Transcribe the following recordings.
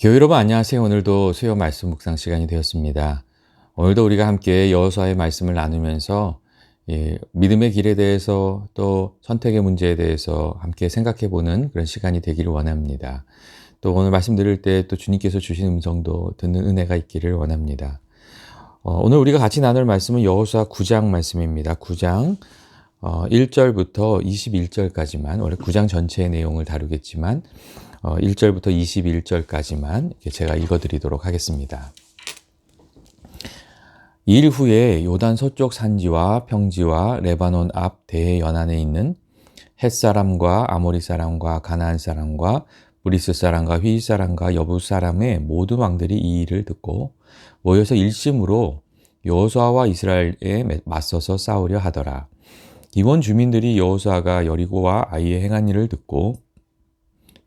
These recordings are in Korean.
교회 여러분 안녕하세요. 오늘도 수요 말씀 묵상 시간이 되었습니다. 오늘도 우리가 함께 여호수아의 말씀을 나누면서 예, 믿음의 길에 대해서 또 선택의 문제에 대해서 함께 생각해 보는 그런 시간이 되기를 원합니다. 또 오늘 말씀 드릴 때 또 주님께서 주신 음성도 듣는 은혜가 있기를 원합니다. 어, 오늘 우리가 같이 나눌 말씀은 여호수아 9장 말씀입니다. 9장 어, 1절부터 21절까지만 원래 9장 전체의 내용을 다루겠지만 어, 1절부터 21절까지만 제가 읽어드리도록 하겠습니다. 일 후에 요단 서쪽 산지와 평지와 레바논 앞 대연안에 있는 햇 사람과 아모리 사람과 가나안 사람과 브리스 사람과 휘 사람과 여부 사람의 모든 왕들이 이 일을 듣고 모여서 일심으로 여호수아와 이스라엘에 맞서서 싸우려 하더라. 이원 주민들이 여호수아가 여리고와 아이의 행한 일을 듣고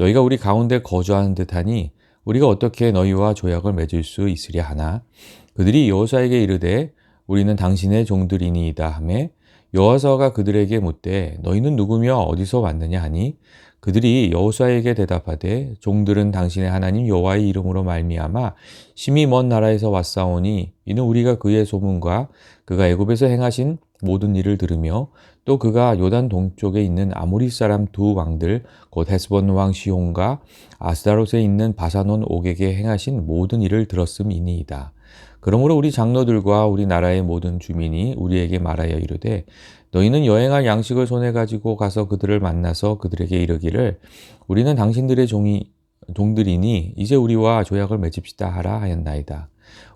너희가 우리 가운데 거주하는 듯하니 우리가 어떻게 너희와 조약을 맺을 수 있으랴 하나? 그들이 여호수아에게 이르되 우리는 당신의 종들이니이다 하매 여호수아가 그들에게 묻되 너희는 누구며 어디서 왔느냐 하니? 그들이 여호수아에게 대답하되 종들은 당신의 하나님 여호와의 이름으로 말미암아 심히 먼 나라에서 왔사오니 이는 우리가 그의 소문과 그가 애굽에서 행하신 모든 일을 들으며 또 그가 요단 동쪽에 있는 아모리 사람 두 왕들 곧 헤스본 왕 시온과 아스다롯에 있는 바사논 옥에게 행하신 모든 일을 들었음이니이다. 그러므로 우리 장로들과 우리 나라의 모든 주민이 우리에게 말하여 이르되 너희는 여행할 양식을 손에 가지고 가서 그들을 만나서 그들에게 이르기를 우리는 당신들의 종이 종들이니 이제 우리와 조약을 맺읍시다 하라 하였나이다.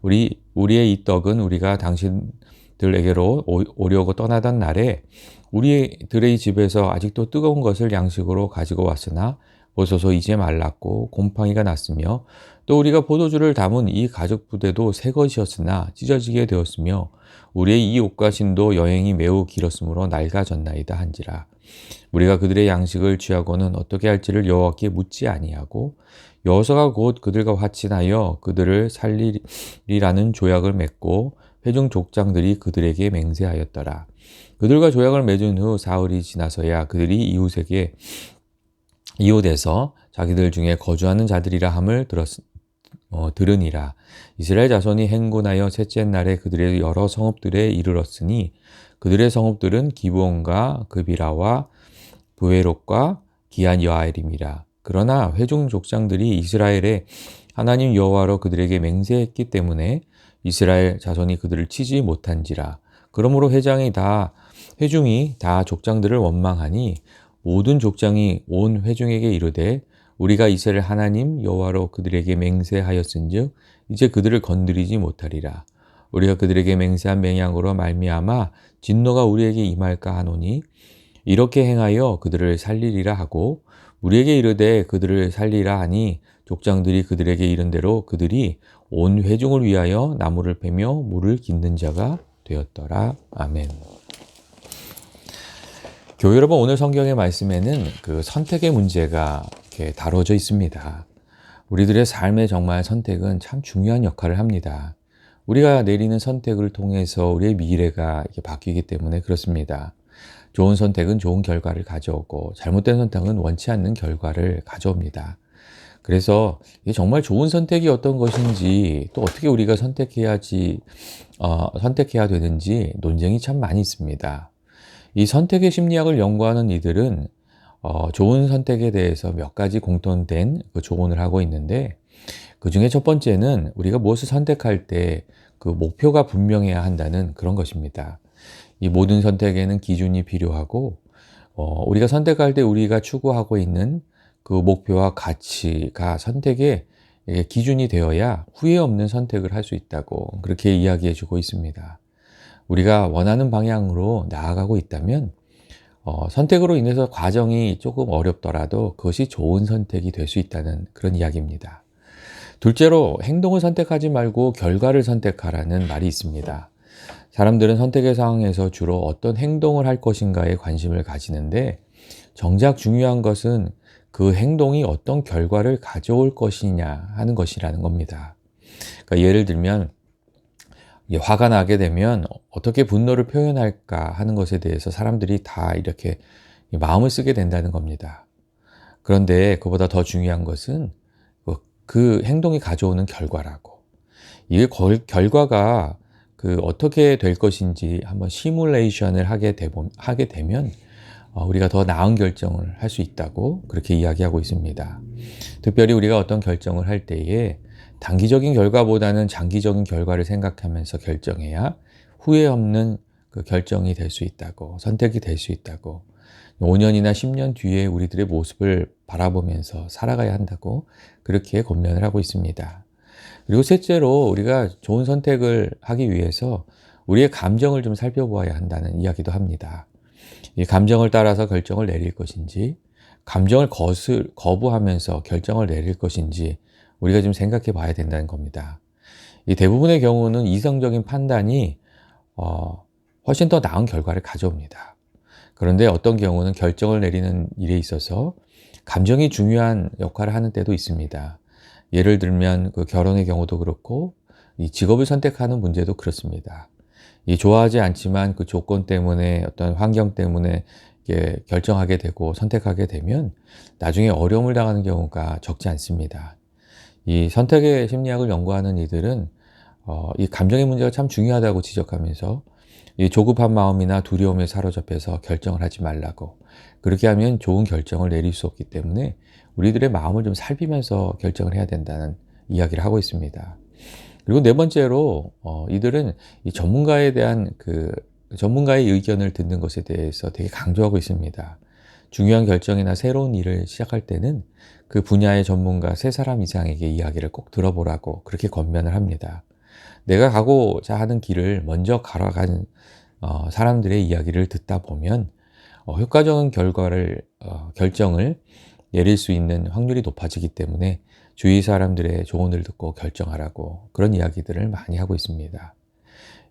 우리 우리의 이 떡은 우리가 당신 들에게로 오려고 떠나던 날에 우리들의 집에서 아직도 뜨거운 것을 양식으로 가지고 왔으나 보소서 이제 말랐고 곰팡이가 났으며 또 우리가 포도주를 담은 이 가죽 부대도 새 것이었으나 찢어지게 되었으며 우리의 이 옷과 신도 여행이 매우 길었으므로 낡아졌나이다 한지라. 우리가 그들의 양식을 취하고는 어떻게 할지를 여호와께 묻지 아니하고 여호서가 곧 그들과 화친하여 그들을 살리리라는 조약을 맺고 회중 족장들이 그들에게 맹세하였더라 그들과 조약을 맺은 후 사흘이 지나서야 그들이 이웃에게 이웃에서 자기들 중에 거주하는 자들이라 함을 들었, 어, 들으니라. 이스라엘 자손이 행군하여 셋째 날에 그들의 여러 성읍들에 이르렀으니 그들의 성읍들은 기브온과 그비라와 부에롯과 기안 여아엘임이라. 그러나 회중 족장들이 이스라엘의 하나님 여호와로 그들에게 맹세했기 때문에 이스라엘 자손이 그들을 치지 못한지라. 그러므로 회장이 다 회중이 다 족장들을 원망하니 모든 족장이 온 회중에게 이르되 우리가 이스라엘 하나님 여호와로 그들에게 맹세하였은즉 이제 그들을 건드리지 못하리라. 우리가 그들에게 맹세한 맹약으로 말미암아 진노가 우리에게 임할까 하노니 이렇게 행하여 그들을 살리리라 하고 우리에게 이르되 그들을 살리라 하니 족장들이 그들에게 이른 대로 그들이 온 회중을 위하여 나무를 패며 물을 깃는 자가 되었더라. 아멘. 교회 여러분 오늘 성경의 말씀에는 그 선택의 문제가 이렇게 다뤄져 있습니다. 우리들의 삶에 정말 선택은 참 중요한 역할을 합니다. 우리가 내리는 선택을 통해서 우리의 미래가 이렇게 바뀌기 때문에 그렇습니다. 좋은 선택은 좋은 결과를 가져오고 잘못된 선택은 원치 않는 결과를 가져옵니다. 그래서 이게 정말 좋은 선택이 어떤 것인지 또 어떻게 우리가 선택해야지 어, 선택해야 되는지 논쟁이 참 많이 있습니다. 이 선택의 심리학을 연구하는 이들은 어, 좋은 선택에 대해서 몇 가지 공통된 그 조언을 하고 있는데 그 중에 첫 번째는 우리가 무엇을 선택할 때 그 목표가 분명해야 한다는 그런 것입니다. 이 모든 선택에는 기준이 필요하고 어, 우리가 선택할 때 우리가 추구하고 있는 그 목표와 가치가 선택의 기준이 되어야 후회 없는 선택을 할 수 있다고 그렇게 이야기해 주고 있습니다. 우리가 원하는 방향으로 나아가고 있다면 어, 선택으로 인해서 과정이 조금 어렵더라도 그것이 좋은 선택이 될 수 있다는 그런 이야기입니다. 둘째로 행동을 선택하지 말고 결과를 선택하라는 말이 있습니다. 사람들은 선택의 상황에서 주로 어떤 행동을 할 것인가에 관심을 가지는데 정작 중요한 것은 그 행동이 어떤 결과를 가져올 것이냐 하는 것이라는 겁니다. 그러니까 예를 들면 화가 나게 되면 어떻게 분노를 표현할까 하는 것에 대해서 사람들이 다 이렇게 마음을 쓰게 된다는 겁니다. 그런데 그보다 더 중요한 것은 그, 그 행동이 가져오는 결과라고. 이 결과가 그 어떻게 될 것인지 한번 시뮬레이션을 하게, 되면 어, 우리가 더 나은 결정을 할 수 있다고 그렇게 이야기하고 있습니다. 특별히 우리가 어떤 결정을 할 때에 단기적인 결과보다는 장기적인 결과를 생각하면서 결정해야 후회 없는 그 결정이 될 수 있다고, 선택이 될 수 있다고, 5년이나 10년 뒤에 우리들의 모습을 바라보면서 살아가야 한다고 그렇게 권면을 하고 있습니다. 그리고 셋째로 우리가 좋은 선택을 하기 위해서 우리의 감정을 좀 살펴보아야 한다는 이야기도 합니다. 이 감정을 따라서 결정을 내릴 것인지, 감정을 거슬, 거부하면서 결정을 내릴 것인지 우리가 좀 생각해 봐야 된다는 겁니다. 이 대부분의 경우는 이성적인 판단이 어, 훨씬 더 나은 결과를 가져옵니다. 그런데 어떤 경우는 결정을 내리는 일에 있어서 감정이 중요한 역할을 하는 때도 있습니다. 예를 들면 그 결혼의 경우도 그렇고 이 직업을 선택하는 문제도 그렇습니다. 이 좋아하지 않지만 그 조건 때문에 어떤 환경 때문에 이게 결정하게 되고 선택하게 되면 나중에 어려움을 당하는 경우가 적지 않습니다. 이 선택의 심리학을 연구하는 이들은 어, 이 감정의 문제가 참 중요하다고 지적하면서 이 조급한 마음이나 두려움에 사로잡혀서 결정을 하지 말라고 그렇게 하면 좋은 결정을 내릴 수 없기 때문에 우리들의 마음을 좀 살피면서 결정을 해야 된다는 이야기를 하고 있습니다. 그리고 네 번째로 어, 이들은 이 전문가에 대한 그 전문가의 의견을 듣는 것에 대해서 되게 강조하고 있습니다. 중요한 결정이나 새로운 일을 시작할 때는 그 분야의 전문가 세 사람 이상에게 이야기를 꼭 들어보라고 그렇게 권면을 합니다. 내가 가고자 하는 길을 먼저 걸어간 어, 사람들의 이야기를 듣다 보면 어, 효과적인 결과를 어, 결정을 내릴 수 있는 확률이 높아지기 때문에 주위 사람들의 조언을 듣고 결정하라고 그런 이야기들을 많이 하고 있습니다.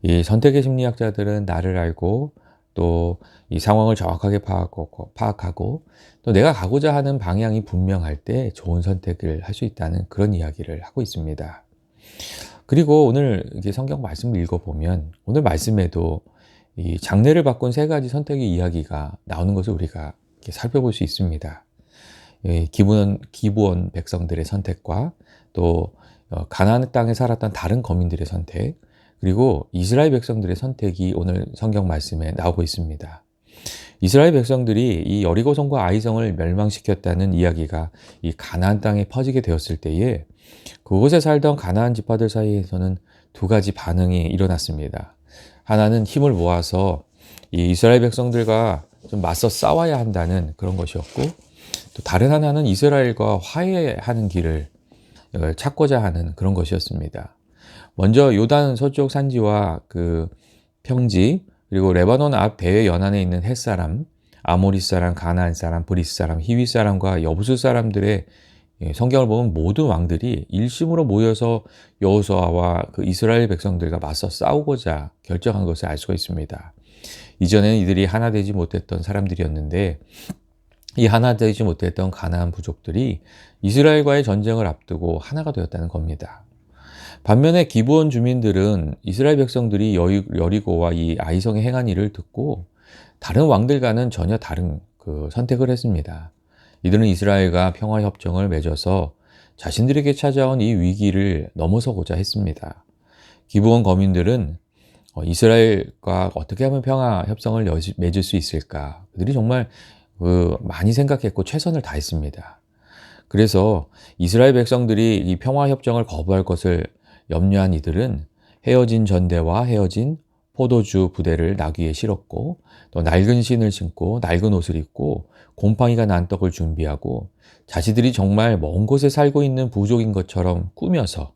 이 선택의 심리학자들은 나를 알고 또 이 상황을 정확하게 파악하고, 파악하고 또 내가 가고자 하는 방향이 분명할 때 좋은 선택을 할 수 있다는 그런 이야기를 하고 있습니다. 그리고 오늘 이게 성경 말씀을 읽어보면 오늘 말씀에도 이 장래를 바꾼 세 가지 선택의 이야기가 나오는 것을 우리가 살펴볼 수 있습니다. 기부원, 기부원 백성들의 선택과 또 어, 가나안 땅에 살았던 다른 거민들의 선택, 그리고 이스라엘 백성들의 선택이 오늘 성경 말씀에 나오고 있습니다. 이스라엘 백성들이 이 여리고성과 아이성을 멸망시켰다는 이야기가 이 가나안 땅에 퍼지게 되었을 때에 그곳에 살던 가나안 지파들 사이에서는 두 가지 반응이 일어났습니다. 하나는 힘을 모아서 이 이스라엘 백성들과 좀 맞서 싸워야 한다는 그런 것이었고 또 다른 하나는 이스라엘과 화해하는 길을 찾고자 하는 그런 것이었습니다. 먼저 요단 서쪽 산지와 그 평지 그리고 레바논 앞 배의 연안에 있는 햇사람, 아모리 사람, 가나안 사람, 브리스 사람, 히위 사람과 여부수 사람들의 예, 성경을 보면 모든 왕들이 일심으로 모여서 여호수아와 그 이스라엘 백성들과 맞서 싸우고자 결정한 것을 알 수가 있습니다. 이전에는 이들이 하나 되지 못했던 사람들이었는데 이 하나 되지 못했던 가나안 부족들이 이스라엘과의 전쟁을 앞두고 하나가 되었다는 겁니다. 반면에 기브온 주민들은 이스라엘 백성들이 여리고와 이 아이성에 행한 일을 듣고 다른 왕들과는 전혀 다른 그 선택을 했습니다. 이들은 이스라엘과 평화 협정을 맺어서 자신들에게 찾아온 이 위기를 넘어서고자 했습니다. 기브온 거민들은 어, 이스라엘과 어떻게 하면 평화 협정을 맺을 수 있을까? 그들이 정말 그 많이 생각했고 최선을 다했습니다. 그래서 이스라엘 백성들이 이 평화 협정을 거부할 것을 염려한 이들은 헤어진 전대와 헤어진 포도주 부대를 나귀에 실었고 또 낡은 신을 신고 낡은 옷을 입고 곰팡이가 난 떡을 준비하고 자신들이 정말 먼 곳에 살고 있는 부족인 것처럼 꾸며서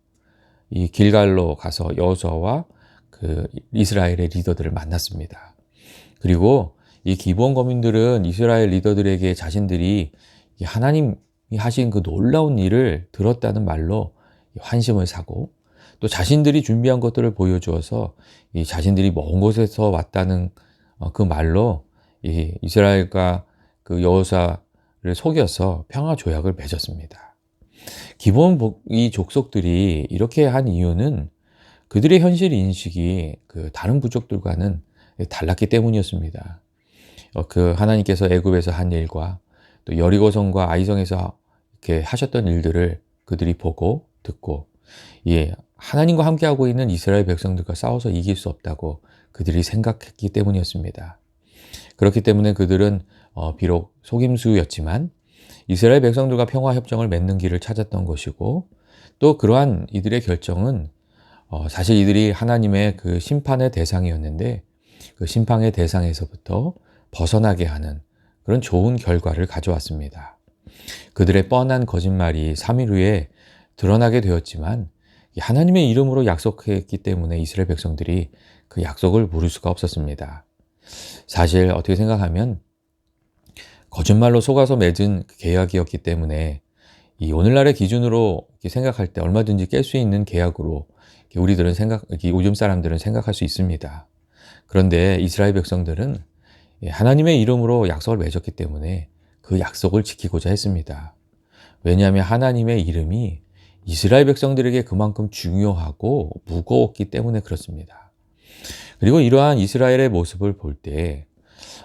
이 길갈로 가서 여호수아와 그 이스라엘의 리더들을 만났습니다. 그리고 이 기본 거민들은 이스라엘 리더들에게 자신들이 하나님이 하신 그 놀라운 일을 들었다는 말로 환심을 사고 또 자신들이 준비한 것들을 보여주어서 이 자신들이 먼 곳에서 왔다는 어, 그 말로 이 이스라엘과 그 여호사를 속여서 평화 조약을 맺었습니다. 기본 이 족속들이 이렇게 한 이유는 그들의 현실 인식이 그 다른 부족들과는 달랐기 때문이었습니다. 어, 그 하나님께서 애굽에서 한 일과 또 여리고성과 아이성에서 이렇게 하셨던 일들을 그들이 보고 듣고 예, 하나님과 함께하고 있는 이스라엘 백성들과 싸워서 이길 수 없다고 그들이 생각했기 때문이었습니다. 그렇기 때문에 그들은 어, 비록 속임수였지만 이스라엘 백성들과 평화 협정을 맺는 길을 찾았던 것이고 또 그러한 이들의 결정은 어, 사실 이들이 하나님의 그 심판의 대상이었는데 그 심판의 대상에서부터 벗어나게 하는 그런 좋은 결과를 가져왔습니다. 그들의 뻔한 거짓말이 3일 후에 드러나게 되었지만 하나님의 이름으로 약속했기 때문에 이스라엘 백성들이 그 약속을 물을 수가 없었습니다. 사실 어떻게 생각하면 거짓말로 속아서 맺은 그 계약이었기 때문에 이 오늘날의 기준으로 생각할 때 얼마든지 깰 수 있는 계약으로 우리들은 생각, 요즘 사람들은 생각할 수 있습니다. 그런데 이스라엘 백성들은 하나님의 이름으로 약속을 맺었기 때문에 그 약속을 지키고자 했습니다. 왜냐하면 하나님의 이름이 이스라엘 백성들에게 그만큼 중요하고 무거웠기 때문에 그렇습니다. 그리고 이러한 이스라엘의 모습을 볼 때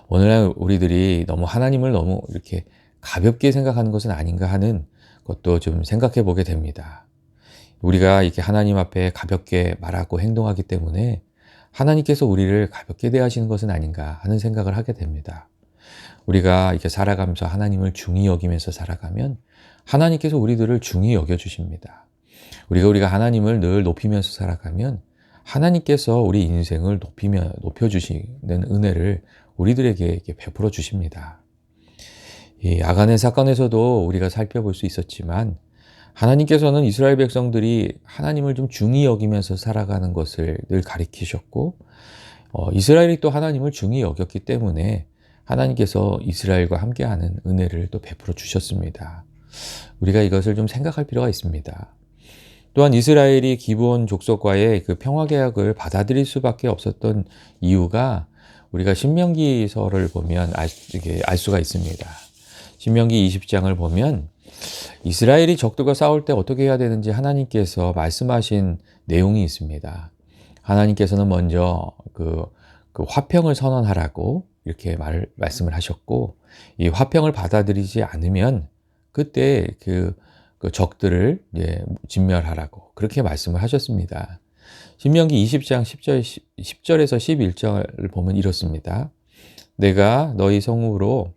오늘날 우리들이 너무 하나님을 너무 이렇게 가볍게 생각하는 것은 아닌가 하는 것도 좀 생각해 보게 됩니다. 우리가 이렇게 하나님 앞에 가볍게 말하고 행동하기 때문에 하나님께서 우리를 가볍게 대하시는 것은 아닌가 하는 생각을 하게 됩니다. 우리가 이렇게 살아가면서 하나님을 중히 여기면서 살아가면 하나님께서 우리들을 중히 여겨 주십니다. 우리가 우리가 하나님을 늘 높이면서 살아가면 하나님께서 우리 인생을 높이며 높여 주시는 은혜를 우리들에게 베풀어 주십니다. 이 아간의 사건에서도 우리가 살펴볼 수 있었지만 하나님께서는 이스라엘 백성들이 하나님을 좀 중히 여기면서 살아가는 것을 늘 가리키셨고 어, 이스라엘이 또 하나님을 중히 여겼기 때문에 하나님께서 이스라엘과 함께하는 은혜를 또 베풀어 주셨습니다. 우리가 이것을 좀 생각할 필요가 있습니다. 또한 이스라엘이 기본 족속과의 그 평화 계약을 받아들일 수밖에 없었던 이유가 우리가 신명기서를 보면 알, 알 수가 있습니다. 신명기 20장을 보면 이스라엘이 적들과 싸울 때 어떻게 해야 되는지 하나님께서 말씀하신 내용이 있습니다. 하나님께서는 먼저 그, 그 화평을 선언하라고 이렇게 말, 말씀을 하셨고, 이 화평을 받아들이지 않으면 그때 그, 그 적들을 이제 진멸하라고 그렇게 말씀을 하셨습니다. 신명기 20장 10절, 10절에서 11절을 보면 이렇습니다. 내가 너희 성읍으로,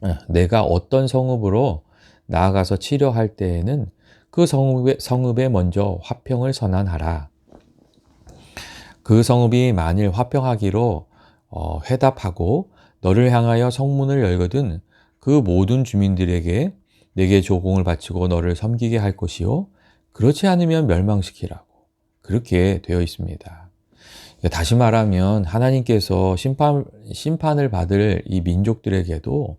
어, 내가 어떤 성읍으로 나아가서 치료할 때에는 그 성읍에, 성읍에 먼저 화평을 선언하라. 그 성읍이 만일 화평하기로 어, 회답하고 너를 향하여 성문을 열거든 그 모든 주민들에게 내게 조공을 바치고 너를 섬기게 할 것이요. 그렇지 않으면 멸망시키라고. 그렇게 되어 있습니다. 다시 말하면 하나님께서 심판, 심판을 받을 이 민족들에게도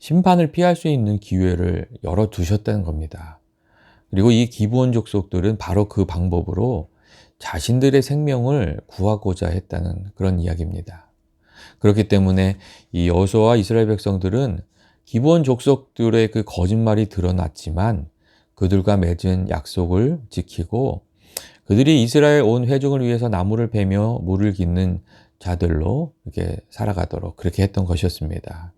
심판을 피할 수 있는 기회를 열어 두셨다는 겁니다. 그리고 이 기부원 족속들은 바로 그 방법으로 자신들의 생명을 구하고자 했다는 그런 이야기입니다. 그렇기 때문에 이 여호수아와 이스라엘 백성들은 기부원 족속들의 그 거짓말이 드러났지만 그들과 맺은 약속을 지키고 그들이 이스라엘 온 회중을 위해서 나무를 베며 물을 깃는 자들로 이렇게 살아가도록 그렇게 했던 것이었습니다.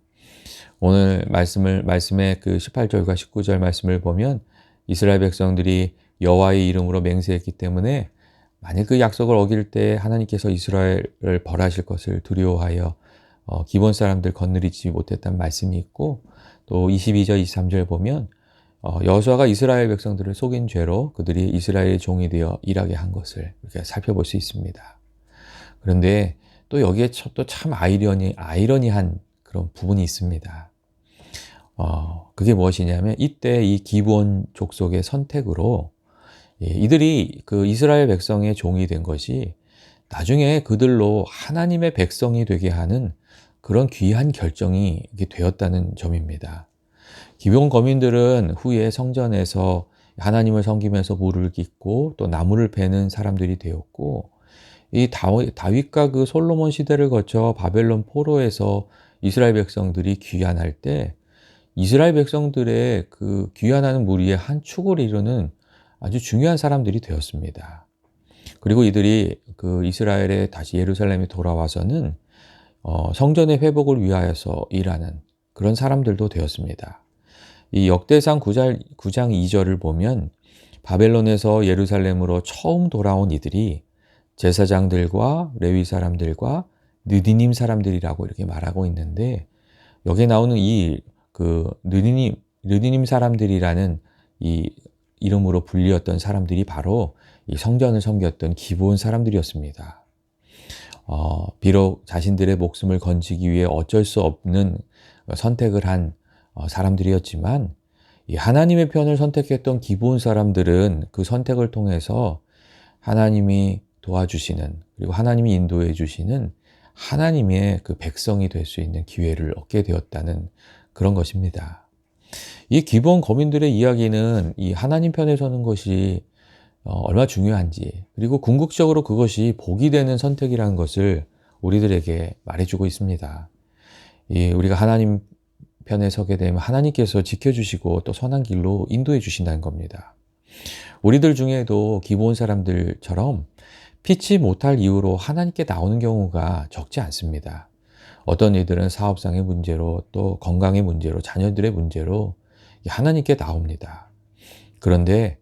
오늘 말씀을 말씀의 그 18절과 19절 말씀을 보면 이스라엘 백성들이 여호와의 이름으로 맹세했기 때문에 만일 그 약속을 어길 때 하나님께서 이스라엘을 벌하실 것을 두려워하여 어, 기본 사람들 건드리지 못했다는 말씀이 있고 또 22절 23절 보면 어, 여호수아가 이스라엘 백성들을 속인 죄로 그들이 이스라엘의 종이 되어 일하게 한 것을 이렇게 살펴볼 수 있습니다. 그런데 또 여기에 또 참 아이러니 아이러니한 그런 부분이 있습니다. 어, 그게 무엇이냐면 이때 이 기본 족속의 선택으로 예, 이들이 그 이스라엘 백성의 종이 된 것이 나중에 그들로 하나님의 백성이 되게 하는 그런 귀한 결정이 되었다는 점입니다. 기본 거민들은 후에 성전에서 하나님을 섬기면서 물을 깃고 또 나무를 베는 사람들이 되었고 이 다윗과 그 솔로몬 시대를 거쳐 바벨론 포로에서 이스라엘 백성들이 귀환할 때 이스라엘 백성들의 그 귀환하는 무리의 한 축을 이루는 아주 중요한 사람들이 되었습니다. 그리고 이들이 그 이스라엘에 다시 예루살렘에 돌아와서는 어, 성전의 회복을 위하여서 일하는 그런 사람들도 되었습니다. 이 역대상 9장, 9장 2절을 보면 바벨론에서 예루살렘으로 처음 돌아온 이들이 제사장들과 레위 사람들과 느디님 사람들이라고 이렇게 말하고 있는데 여기에 나오는 이 그 느디님 느디님 사람들이라는 이 이름으로 불리었던 사람들이 바로 이 성전을 섬겼던 기본 사람들이었습니다. 어, 비록 자신들의 목숨을 건지기 위해 어쩔 수 없는 선택을 한 어, 사람들이었지만 이 하나님의 편을 선택했던 기본 사람들은 그 선택을 통해서 하나님이 도와주시는 그리고 하나님이 인도해 주시는 하나님의 그 백성이 될 수 있는 기회를 얻게 되었다는 그런 것입니다. 이 기본 거민들의 이야기는 이 하나님 편에 서는 것이 어, 얼마나 중요한지 그리고 궁극적으로 그것이 복이 되는 선택이라는 것을 우리들에게 말해주고 있습니다. 이 우리가 하나님 편에 서게 되면 하나님께서 지켜주시고 또 선한 길로 인도해 주신다는 겁니다. 우리들 중에도 기본 사람들처럼 피치 못할 이유로 하나님께 나오는 경우가 적지 않습니다. 어떤 이들은 사업상의 문제로 또 건강의 문제로 자녀들의 문제로 하나님께 나옵니다. 그런데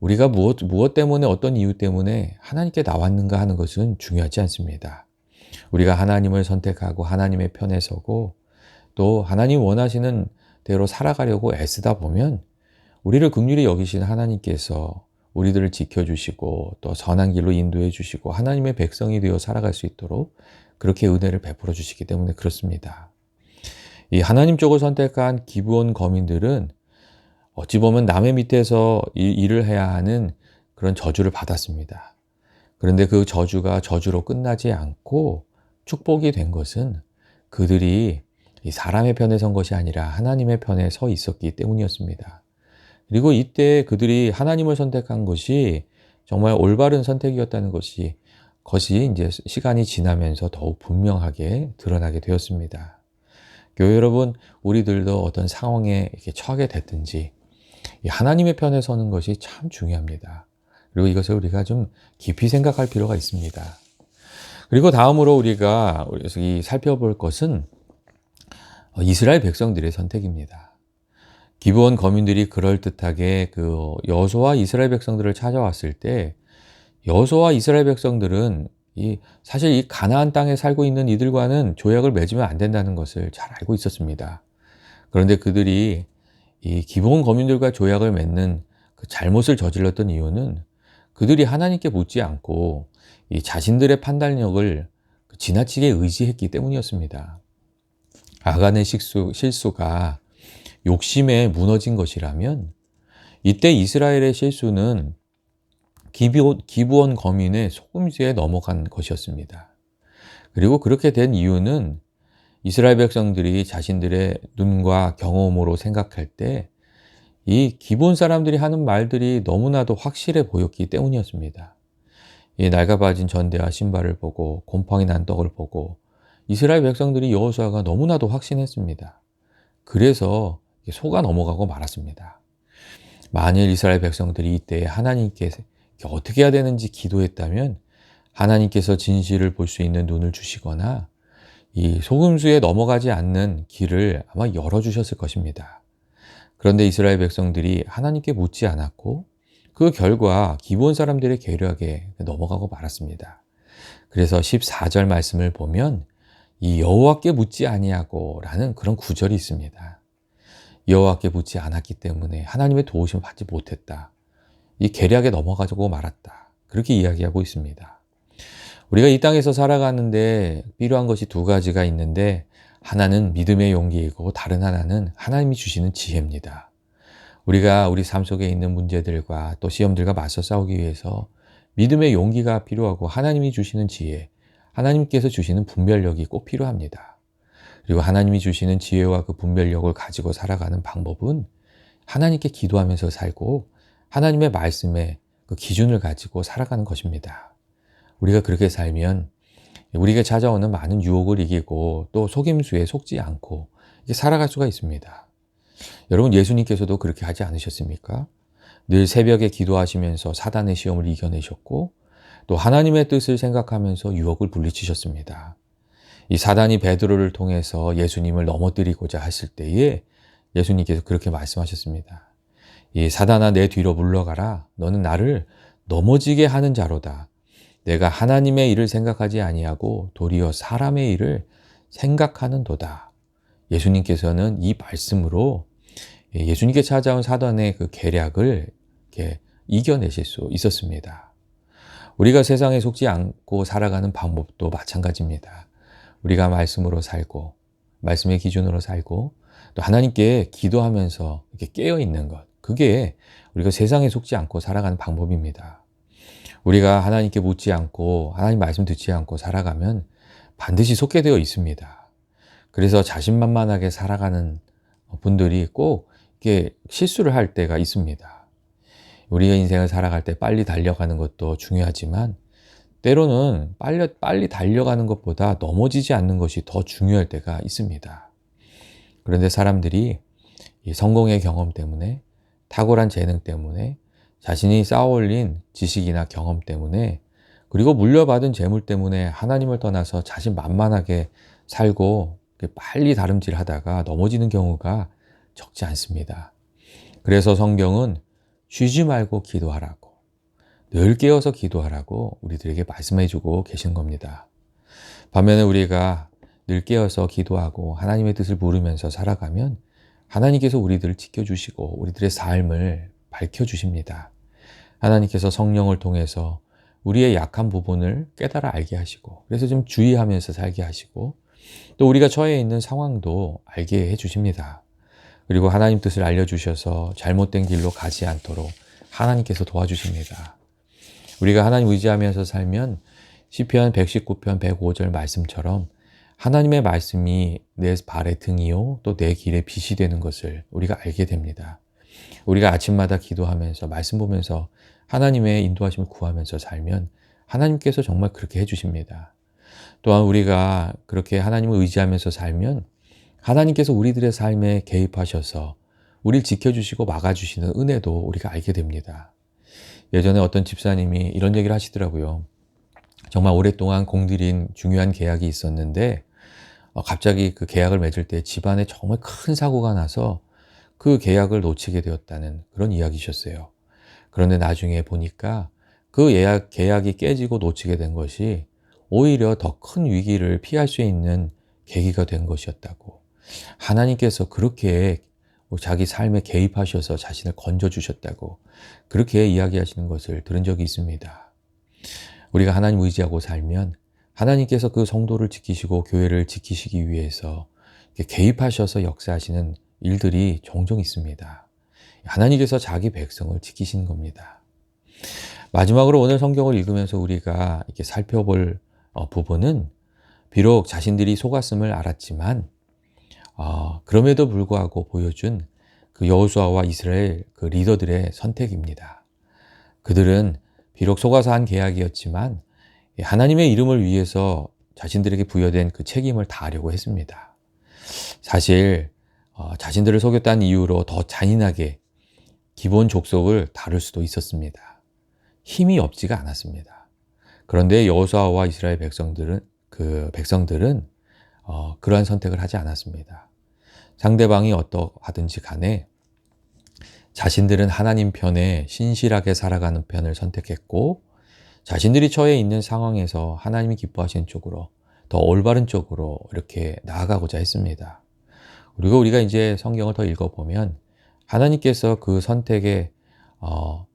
우리가 무엇, 무엇 때문에 어떤 이유 때문에 하나님께 나왔는가 하는 것은 중요하지 않습니다. 우리가 하나님을 선택하고 하나님의 편에 서고 또 하나님 원하시는 대로 살아가려고 애쓰다 보면 우리를 극률히 여기시는 하나님께서 우리들을 지켜주시고 또 선한 길로 인도해 주시고 하나님의 백성이 되어 살아갈 수 있도록 그렇게 은혜를 베풀어 주시기 때문에 그렇습니다. 이 하나님 쪽을 선택한 기부원 거민들은 어찌 보면 남의 밑에서 일을 해야 하는 그런 저주를 받았습니다. 그런데 그 저주가 저주로 끝나지 않고 축복이 된 것은 그들이 사람의 편에 선 것이 아니라 하나님의 편에 서 있었기 때문이었습니다. 그리고 이때 그들이 하나님을 선택한 것이 정말 올바른 선택이었다는 것이 것이 이제 시간이 지나면서 더욱 분명하게 드러나게 되었습니다. 교회 여러분, 우리들도 어떤 상황에 이렇게 처하게 됐든지 하나님의 편에 서는 것이 참 중요합니다. 그리고 이것을 우리가 좀 깊이 생각할 필요가 있습니다. 그리고 다음으로 우리가 살펴볼 것은 이스라엘 백성들의 선택입니다. 기브온 거민들이 그럴듯하게 그 여호수아 이스라엘 백성들을 찾아왔을 때 여호수아 이스라엘 백성들은 이 사실 이 가나안 땅에 살고 있는 이들과는 조약을 맺으면 안 된다는 것을 잘 알고 있었습니다. 그런데 그들이 이 기본 거민들과 조약을 맺는 그 잘못을 저질렀던 이유는 그들이 하나님께 묻지 않고 이 자신들의 판단력을 지나치게 의지했기 때문이었습니다. 아간의 실수, 실수가 욕심에 무너진 것이라면 이때 이스라엘의 실수는 기부원 거민의 소금지에 넘어간 것이었습니다. 그리고 그렇게 된 이유는 이스라엘 백성들이 자신들의 눈과 경험으로 생각할 때 이 기본 사람들이 하는 말들이 너무나도 확실해 보였기 때문이었습니다. 이 낡아빠진 전대와 신발을 보고 곰팡이 난 떡을 보고 이스라엘 백성들이 여호수아가 너무나도 확신했습니다. 그래서 속아 넘어가고 말았습니다. 만일 이스라엘 백성들이 이때 하나님께 어떻게 해야 되는지 기도했다면 하나님께서 진실을 볼 수 있는 눈을 주시거나 이 소금수에 넘어가지 않는 길을 아마 열어주셨을 것입니다. 그런데 이스라엘 백성들이 하나님께 묻지 않았고 그 결과 기본 사람들의 계략에 넘어가고 말았습니다. 그래서 14절 말씀을 보면 이 여호와께 묻지 아니하고라는 그런 구절이 있습니다. 여호와께 묻지 않았기 때문에 하나님의 도우심을 받지 못했다. 이 계략에 넘어가지고 말았다. 그렇게 이야기하고 있습니다. 우리가 이 땅에서 살아가는데 필요한 것이 두 가지가 있는데 하나는 믿음의 용기이고 다른 하나는 하나님이 주시는 지혜입니다. 우리가 우리 삶 속에 있는 문제들과 또 시험들과 맞서 싸우기 위해서 믿음의 용기가 필요하고 하나님이 주시는 지혜, 하나님께서 주시는 분별력이 꼭 필요합니다. 그리고 하나님이 주시는 지혜와 그 분별력을 가지고 살아가는 방법은 하나님께 기도하면서 살고 하나님의 말씀에 그 기준을 가지고 살아가는 것입니다. 우리가 그렇게 살면 우리에게 찾아오는 많은 유혹을 이기고 또 속임수에 속지 않고 살아갈 수가 있습니다. 여러분 예수님께서도 그렇게 하지 않으셨습니까? 늘 새벽에 기도하시면서 사단의 시험을 이겨내셨고 또 하나님의 뜻을 생각하면서 유혹을 물리치셨습니다. 이 사단이 베드로를 통해서 예수님을 넘어뜨리고자 했을 때에 예수님께서 그렇게 말씀하셨습니다. 이 사단아 내 뒤로 물러가라. 너는 나를 넘어지게 하는 자로다. 내가 하나님의 일을 생각하지 아니하고 도리어 사람의 일을 생각하는도다. 예수님께서는 이 말씀으로 예수님께 찾아온 사단의 그 계략을 이렇게 이겨내실 수 있었습니다. 우리가 세상에 속지 않고 살아가는 방법도 마찬가지입니다. 우리가 말씀으로 살고, 말씀의 기준으로 살고, 또 하나님께 기도하면서 이렇게 깨어 있는 것. 그게 우리가 세상에 속지 않고 살아가는 방법입니다. 우리가 하나님께 묻지 않고, 하나님 말씀 듣지 않고 살아가면 반드시 속게 되어 있습니다. 그래서 자신만만하게 살아가는 분들이 꼭 이렇게 실수를 할 때가 있습니다. 우리가 인생을 살아갈 때 빨리 달려가는 것도 중요하지만 때로는 빨리, 빨리 달려가는 것보다 넘어지지 않는 것이 더 중요할 때가 있습니다. 그런데 사람들이 이 성공의 경험 때문에 탁월한 재능 때문에 자신이 쌓아올린 지식이나 경험 때문에 그리고 물려받은 재물 때문에 하나님을 떠나서 자신 만만하게 살고 빨리 다름질 하다가 넘어지는 경우가 적지 않습니다. 그래서 성경은 쉬지 말고 기도하라고, 늘 깨어서 기도하라고 우리들에게 말씀해 주고 계신 겁니다. 반면에 우리가 늘 깨어서 기도하고 하나님의 뜻을 물으면서 살아가면 하나님께서 우리들을 지켜주시고 우리들의 삶을 밝혀주십니다. 하나님께서 성령을 통해서 우리의 약한 부분을 깨달아 알게 하시고 그래서 좀 주의하면서 살게 하시고 또 우리가 처해 있는 상황도 알게 해주십니다. 그리고 하나님 뜻을 알려주셔서 잘못된 길로 가지 않도록 하나님께서 도와주십니다. 우리가 하나님 의지하면서 살면 시편 119편 105절 말씀처럼 하나님의 말씀이 내 발의 등이요 또 내 길의 빛이 되는 것을 우리가 알게 됩니다. 우리가 아침마다 기도하면서 말씀 보면서 하나님의 인도하심을 구하면서 살면 하나님께서 정말 그렇게 해 주십니다. 또한 우리가 그렇게 하나님을 의지하면서 살면 하나님께서 우리들의 삶에 개입하셔서 우리를 지켜주시고 막아주시는 은혜도 우리가 알게 됩니다. 예전에 어떤 집사님이 이런 얘기를 하시더라고요. 정말 오랫동안 공들인 중요한 계약이 있었는데 어, 갑자기 그 계약을 맺을 때 집안에 정말 큰 사고가 나서 그 계약을 놓치게 되었다는 그런 이야기셨어요. 그런데 나중에 보니까 그 예약, 계약이 깨지고 놓치게 된 것이 오히려 더 큰 위기를 피할 수 있는 계기가 된 것이었다고. 하나님께서 그렇게 자기 삶에 개입하셔서 자신을 건져 주셨다고 그렇게 이야기하시는 것을 들은 적이 있습니다. 우리가 하나님 의지하고 살면 하나님께서 그 성도를 지키시고 교회를 지키시기 위해서 개입하셔서 역사하시는 일들이 종종 있습니다. 하나님께서 자기 백성을 지키시는 겁니다. 마지막으로 오늘 성경을 읽으면서 우리가 이렇게 살펴볼 어, 부분은 비록 자신들이 속았음을 알았지만 어, 그럼에도 불구하고 보여준 그 여호수아와 이스라엘 그 리더들의 선택입니다. 그들은 비록 속아서 한 계약이었지만 하나님의 이름을 위해서 자신들에게 부여된 그 책임을 다하려고 했습니다. 사실 어, 자신들을 속였다는 이유로 더 잔인하게 기본 족속을 다룰 수도 있었습니다. 힘이 없지가 않았습니다. 그런데 여호수아와 이스라엘 백성들은 그 백성들은 어, 그러한 선택을 하지 않았습니다. 상대방이 어떠하든지 간에 자신들은 하나님 편에 신실하게 살아가는 편을 선택했고 자신들이 처해 있는 상황에서 하나님이 기뻐하시는 쪽으로 더 올바른 쪽으로 이렇게 나아가고자 했습니다. 그리고 우리가 이제 성경을 더 읽어보면 하나님께서 그 선택의 어,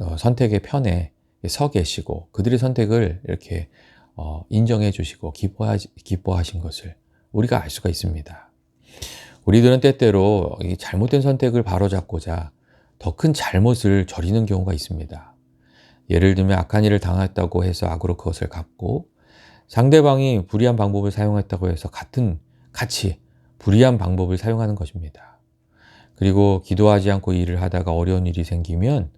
어, 선택의 편에 서 계시고 그들의 선택을 이렇게 어, 인정해 주시고 기뻐하, 기뻐하신 것을 우리가 알 수가 있습니다. 우리들은 때때로 잘못된 선택을 바로잡고자 더 큰 잘못을 저리는 경우가 있습니다. 예를 들면 악한 일을 당했다고 해서 악으로 그것을 갚고 상대방이 불의한 방법을 사용했다고 해서 같은 같이 불의한 방법을 사용하는 것입니다. 그리고 기도하지 않고 일을 하다가 어려운 일이 생기면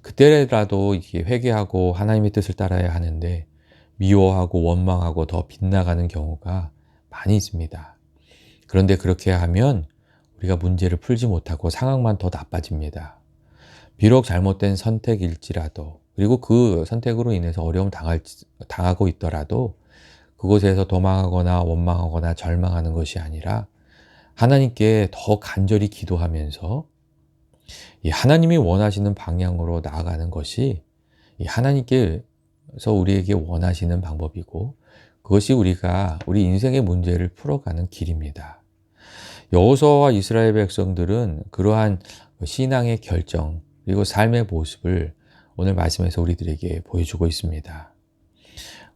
그때라도 이게 회개하고 하나님의 뜻을 따라야 하는데 미워하고 원망하고 더 빗나가는 경우가 많이 있습니다. 그런데 그렇게 하면 우리가 문제를 풀지 못하고 상황만 더 나빠집니다. 비록 잘못된 선택일지라도 그리고 그 선택으로 인해서 어려움 당할, 당하고 있더라도 그곳에서 도망하거나 원망하거나 절망하는 것이 아니라 하나님께 더 간절히 기도하면서 이 하나님이 원하시는 방향으로 나아가는 것이 이 하나님께서 우리에게 원하시는 방법이고 그것이 우리가 우리 인생의 문제를 풀어가는 길입니다. 여호수아와 이스라엘 백성들은 그러한 신앙의 결정 그리고 삶의 모습을 오늘 말씀에서 우리들에게 보여주고 있습니다.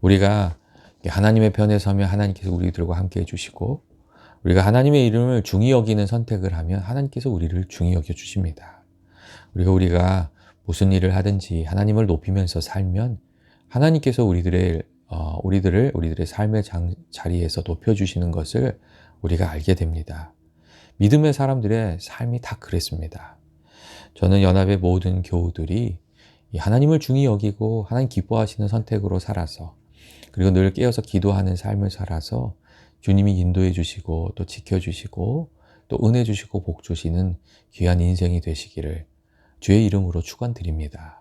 우리가 하나님의 편에 서면 하나님께서 우리들과 함께 해주시고 우리가 하나님의 이름을 중히 여기는 선택을 하면 하나님께서 우리를 중히 여겨 주십니다. 그리고 우리가 무슨 일을 하든지 하나님을 높이면서 살면 하나님께서 우리들의 어, 우리들을 우리들의 삶의 장, 자리에서 높여 주시는 것을 우리가 알게 됩니다. 믿음의 사람들의 삶이 다 그랬습니다. 저는 연합의 모든 교우들이 하나님을 중히 여기고 하나님 기뻐하시는 선택으로 살아서 그리고 늘 깨어서 기도하는 삶을 살아서 주님이 인도해 주시고 또 지켜 주시고 또 은혜 주시고 복 주시는 귀한 인생이 되시기를 주의 이름으로 축원드립니다.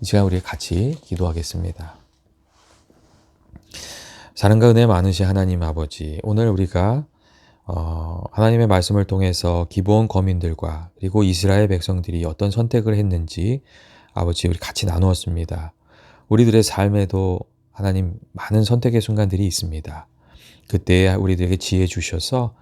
이 시간 우리 같이 기도하겠습니다. 사랑과 은혜 많으신 하나님 아버지, 오늘 우리가 어, 하나님의 말씀을 통해서 기본 거민들과 그리고 이스라엘 백성들이 어떤 선택을 했는지 아버지 우리 같이 나누었습니다. 우리들의 삶에도 하나님 많은 선택의 순간들이 있습니다. 그때 우리들에게 지혜 주셔서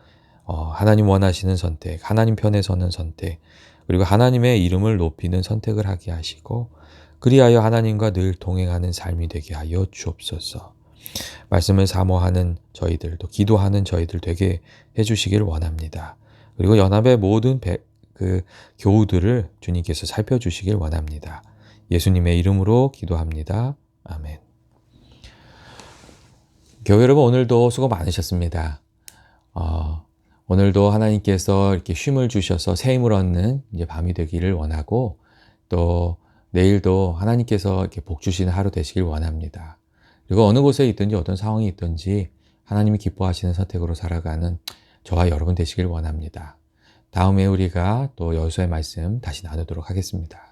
어, 하나님 원하시는 선택, 하나님 편에 서는 선택, 그리고 하나님의 이름을 높이는 선택을 하게 하시고 그리하여 하나님과 늘 동행하는 삶이 되게 하여 주옵소서. 말씀을 사모하는 저희들, 또 기도하는 저희들 되게 해주시기를 원합니다. 그리고 연합의 모든 배, 그 교우들을 주님께서 살펴주시길 원합니다. 예수님의 이름으로 기도합니다. 아멘. 교회 여러분 오늘도 수고 많으셨습니다. 어, 오늘도 하나님께서 이렇게 쉼을 주셔서 새 힘을 얻는 이제 밤이 되기를 원하고 또 내일도 하나님께서 이렇게 복 주시는 하루 되시길 원합니다. 그리고 어느 곳에 있든지 어떤 상황이 있든지 하나님이 기뻐하시는 선택으로 살아가는 저와 여러분 되시길 원합니다. 다음에 우리가 또 여수의 말씀 다시 나누도록 하겠습니다.